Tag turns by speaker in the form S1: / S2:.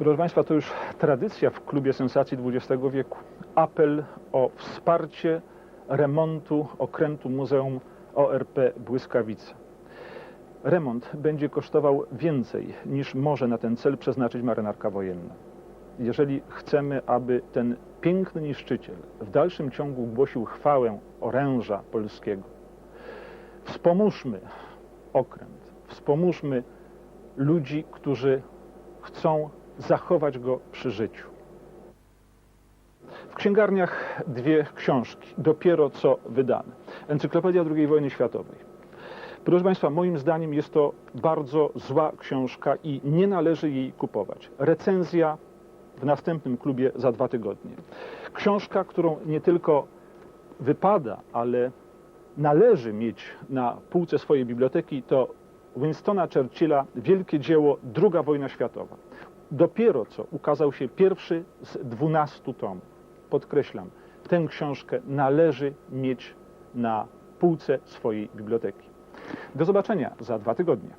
S1: Proszę Państwa, to już tradycja w klubie sensacji XX wieku. Apel o wsparcie remontu okrętu Muzeum ORP Błyskawice. Remont będzie kosztował więcej niż może na ten cel przeznaczyć marynarka wojenna. Jeżeli chcemy, aby ten piękny niszczyciel w dalszym ciągu głosił chwałę oręża polskiego, wspomóżmy okręt, wspomóżmy ludzi, którzy chcą zachować go przy życiu. W księgarniach dwie książki, dopiero co wydane. Encyklopedia II wojny światowej. Proszę Państwa, moim zdaniem jest to bardzo zła książka i nie należy jej kupować. Recenzja w następnym klubie za dwa tygodnie. Książka, którą nie tylko wypada, ale należy mieć na półce swojej biblioteki, to Winstona Churchilla wielkie dzieło II wojna światowa. Dopiero co ukazał się pierwszy z 12 tomów. Podkreślam, tę książkę należy mieć na półce swojej biblioteki. Do zobaczenia za dwa tygodnie.